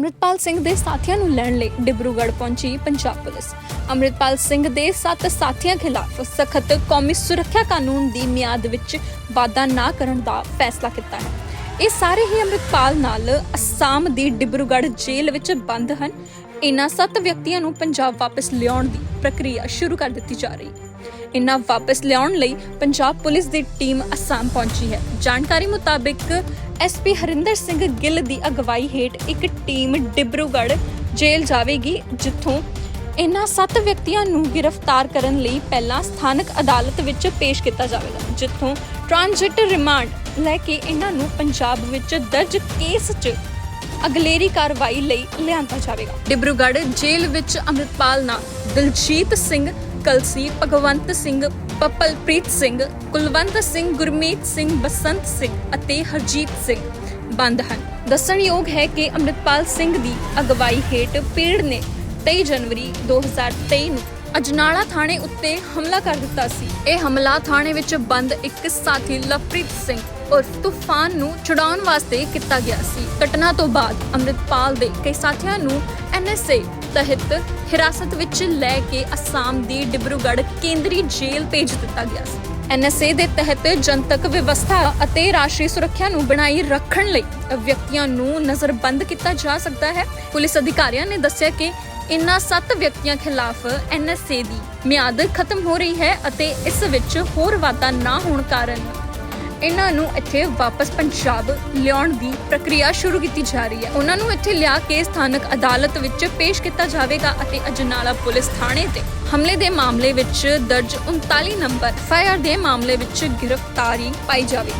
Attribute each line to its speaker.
Speaker 1: ਅੰਮ੍ਰਿਤਪਾਲ ਸਿੰਘ ਦੇ ਸਾਥੀਆਂ ਨੂੰ ਲੈਣ ਲਈ ਡਿਬਰੂਗੜ੍ਹ ਪਹੁੰਚੀ ਪੰਜਾਬ ਪੁਲਿਸ। ਅੰਮ੍ਰਿਤਪਾਲ ਸਿੰਘ ਦੇ ਸੱਤ ਸਾਥੀਆਂ ਖਿਲਾਫ ਸਖਤ ਕੌਮੀ ਸੁਰੱਖਿਆ ਕਾਨੂੰਨ ਦੀ ਮਿਆਦ ਵਿੱਚ ਵਾਧਾ ਨਾ ਕਰਨ ਦਾ ਫੈਸਲਾ ਕੀਤਾ ਹੈ। ਇਹ ਸਾਰੇ ਹੀ ਅੰਮ੍ਰਿਤਪਾਲ ਨਾਲ ਅਸਾਮ ਦੀ ਡਿਬਰੂਗੜ੍ਹ ਜੇਲ੍ਹ ਵਿੱਚ ਬੰਦ ਹਨ। ਇਹਨਾਂ ਸੱਤ ਵਿਅਕਤੀਆਂ ਨੂੰ ਪੰਜਾਬ ਵਾਪਸ ਲਿਆਉਣ ਦੀ ਪ੍ਰਕਿਰਿਆ ਸ਼ੁਰੂ ਕਰ ਦਿੱਤੀ ਜਾ ਰਹੀ ਹੈ। ਇਨ੍ਹਾਂ ਵਾਪਸ ਲਿਆਉਣ ਲਈ ਪੰਜਾਬ ਪੁਲਿਸ ਦੀ ਟੀਮ ਅਸਾਮ ਪਹੁੰਚੀ ਹੈ। ਜਾਣਕਾਰੀ ਮੁਤਾਬਿਕ ਐਸਪੀ ਹਰਿੰਦਰ ਸਿੰਘ ਗਿੱਲ ਦੀ ਅਗਵਾਈ ਹੇਠ ਇੱਕ ਟੀਮ ਡਿਬਰੂਗੜ੍ਹ ਜੇਲ੍ਹ ਜਾਵੇਗੀ, ਜਿੱਥੋਂ ਇਨ੍ਹਾਂ ਸੱਤ ਵਿਅਕਤੀਆਂ ਨੂੰ ਗ੍ਰਿਫਤਾਰ ਕਰਨ ਲਈ ਪਹਿਲਾਂ ਸਥਾਨਕ ਅਦਾਲਤ ਵਿੱਚ ਪੇਸ਼ ਕੀਤਾ ਜਾਵੇਗਾ, ਜਿੱਥੋਂ ਟ੍ਰਾਂਜ਼ਿਟ ਰਿਮਾਂਡ ਲੈ ਕੇ ਇਨ੍ਹਾਂ ਨੂੰ ਪੰਜਾਬ ਵਿੱਚ ਦਰਜ ਕੇਸ 'ਚ ਅਗਲੇਰੀ ਕਾਰਵਾਈ ਲਈ ਲਿਆਂਦਾ ਜਾਵੇਗਾ। ਡਿਬਰੂਗੜ੍ਹ ਜੇਲ੍ਹ ਵਿੱਚ ਅੰਮ੍ਰਿਤਪਾਲ ਨਾਲ ਦਿਲਜੀਤ ਸਿੰਘ ਕਲਸੀ ਭਗਵੰਤ ਸਿੰਘ, ਪਪਲਪ੍ਰੀਤ ਸਿੰਘ, ਕੁਲਵੰਤ ਸਿੰਘ, ਗੁਰਮੀਤ ਸਿੰਘ, ਬਸੰਤ ਸਿੰਘ ਅਤੇ ਹਰਜੀਤ ਸਿੰਘ ਬੰਦ ਹਨ। ਦੱਸਣਯੋਗ ਹੈ ਕਿ ਅੰਮ੍ਰਿਤਪਾਲ ਸਿੰਘ ਦੀ ਅਗਵਾਈ ਹੇਠ ਪੀੜ ਨੇ 23 ਜਨਵਰੀ 2023 ਨੂੰ ਅਜਨਾਲਾ ਥਾਣੇ ਉੱਤੇ ਹਮਲਾ ਕਰ ਦਿੱਤਾ ਸੀ। ਇਹ ਹਮਲਾ ਥਾਣੇ ਵਿੱਚ ਬੰਦ ਇੱਕ ਸਾਥੀ ਲਵਪ੍ਰੀਤ ਸਿੰਘ ਉਰਫ ਤੂਫਾਨ ਨੂੰ ਛੁਡਾਉਣ ਵਾਸਤੇ ਕੀਤਾ ਗਿਆ ਸੀ। ਘਟਨਾ ਤੋਂ ਬਾਅਦ ਅੰਮ੍ਰਿਤਪਾਲ ਦੇ ਕਈ ਸਾਥੀਆਂ ਨੂੰ ਐਨਐਸਏ ਤਹਿਤ ਹਿਰਾਸਤ ਵਿੱਚ ਲੈ ਕੇ ਅਸਾਮ ਦੀ ਡਿਬਰੂਗੜ੍ਹ ਕੇਂਦਰੀ ਜੇਲ੍ਹ ਭੇਜ ਦਿੱਤਾ ਗਿਆ ਸੀ। ਐਨਐਸਏ ਦੇ ਤਹਿਤ ਜਨਤਕ ਵਿਵਸਥਾ ਅਤੇ ਰਾਸ਼ਟਰੀ ਸੁਰੱਖਿਆ ਨੂੰ ਬਣਾਈ ਰੱਖਣ ਲਈ ਵਿਅਕਤੀਆਂ ਨੂੰ ਨਜ਼ਰਬੰਦ ਕੀਤਾ ਜਾ ਸਕਦਾ ਹੈ। ਪੁਲਿਸ ਅਧਿਕਾਰੀਆਂ ਨੇ ਦੱਸਿਆ ਕਿ ਇਨ੍ਹਾਂ ਸੱਤ ਵਿਅਕਤੀਆਂ ਖਿਲਾਫ ਐਨਐਸਏ ਦੀ ਮਿਆਦ ਖਤਮ ਹੋ ਰਹੀ ਹੈ ਅਤੇ ਇਸ ਵਿੱਚ ਹੋਰ ਵਾਧਾ ਨਾ ਹੋਣ ਕਾਰਨ ਇਹਨਾਂ ਨੂੰ ਇੱਥੇ ਵਾਪਸ ਪੰਜਾਬ ਲਿਆਉਣ ਦੀ ਪ੍ਰਕਿਰਿਆ ਸ਼ੁਰੂ ਕੀਤੀ ਜਾ ਰਹੀ ਹੈ। ਉਹਨਾਂ ਨੂੰ ਇੱਥੇ ਲਿਆ ਕੇ ਸਥਾਨਕ ਅਦਾਲਤ ਵਿੱਚ ਪੇਸ਼ ਕੀਤਾ ਜਾਵੇਗਾ ਅਤੇ ਅਜਨਾਲਾ ਪੁਲਿਸ ਥਾਣੇ ਤੇ ਹਮਲੇ ਦੇ ਮਾਮਲੇ ਵਿੱਚ ਦਰਜ 39 ਨੰਬਰ ਫਾਇਰ ਦੇ ਮਾਮਲੇ ਵਿੱਚ ਗ੍ਰਿਫਤਾਰੀ ਪਾਈ ਜਾਵੇਗੀ।